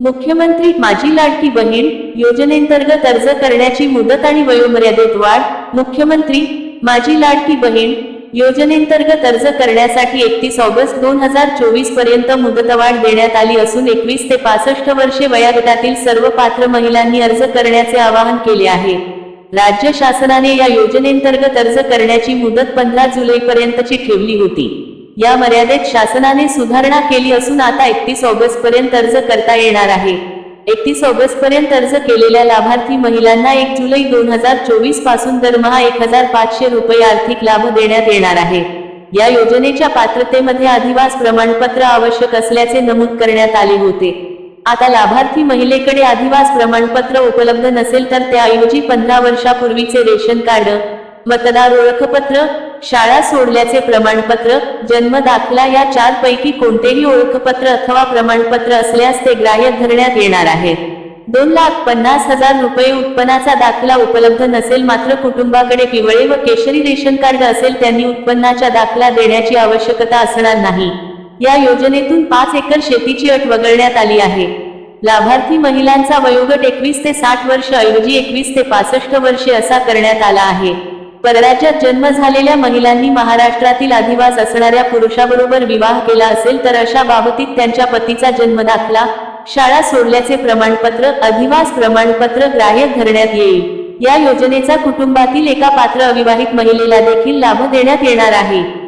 मुख्यमंत्री माझी लाडकी बहीण योजनेंतर्गत अर्ज करण्याची मुदत आणि वयोमर्यादेत वाढ. मुख्यमंत्री माझी लाडकी बहीण योजनेंतर्गत अर्ज करण्यासाठी एकतीस ऑगस्ट दोन हजार चोवीसपर्यंत मुदतवाढ देण्यात आली असून एकवीस ते पासष्ट वर्षे वयागटातील सर्व पात्र महिलांनी अर्ज करण्याचे आवाहन केले आहे. राज्य शासनाने या योजनेंतर्गत अर्ज करण्याची मुदत पंधरा जुलैपर्यंतची ठेवली होती. या मर्यादेत शासनाने सुधारणा केली असून आता एकतीस ऑगस्ट पर्यंत अर्ज करता येणार आहे. एकतीस ऑगस्ट पर्यंत अर्ज केलेल्या लाभार्थी महिलांना एक जुलै दोन हजार चोवीसपासून दरमहा एक हजार पाचशे रुपये आर्थिक लाभ देण्यात येणार आहे. या योजनेच्या पात्रतेमध्ये अधिवास प्रमाणपत्र आवश्यक असल्याचे नमूद करण्यात आले होते. आता लाभार्थी महिलेकडे अधिवास प्रमाणपत्र उपलब्ध नसेल तर त्याऐवजी पंधरा वर्षापूर्वीचे रेशन कार्ड मतदार ओळखपत्र शाळा सोडल्याचे प्रमाणपत्र जन्म दाखला या चार पैकी कोणतेही ओळखपत्र अथवा प्रमाणपत्र असल्यास ते ग्राह्य धरण्यात येणार आहे. दोन लाख पन्नास हजार रुपये उत्पन्नाचा दाखला उपलब्ध नसेल मात्र कुटुंबाकडे पिवळे व केशरी रेशन कार्ड असेल त्यांनी उत्पन्नाचा दाखला देण्याची आवश्यकता असणार नाही. या योजनेतून पाच एकर शेतीची अट वगळण्यात आली आहे. लाभार्थी महिलांचा वयोगट एकवीस ते साठ वर्ष ऐवजी एकवीस ते पासष्ट वर्षे असा करण्यात आला आहे. परराज्यात जन्म झालेल्या महिलांनी महाराष्ट्रातील अधिवास असणाऱ्या पुरुषाबरोबर विवाह केला असेल तर अशा बाबतीत त्यांच्या पतीचा जन्म दाखला. शाळा सोडल्याचे प्रमाणपत्र अधिवास प्रमाणपत्र ग्राह्य धरण्यात येईल. या योजनेचा कुटुंबातील एका पात्र अविवाहित महिलेला देखील लाभ देण्यात येणार आहे.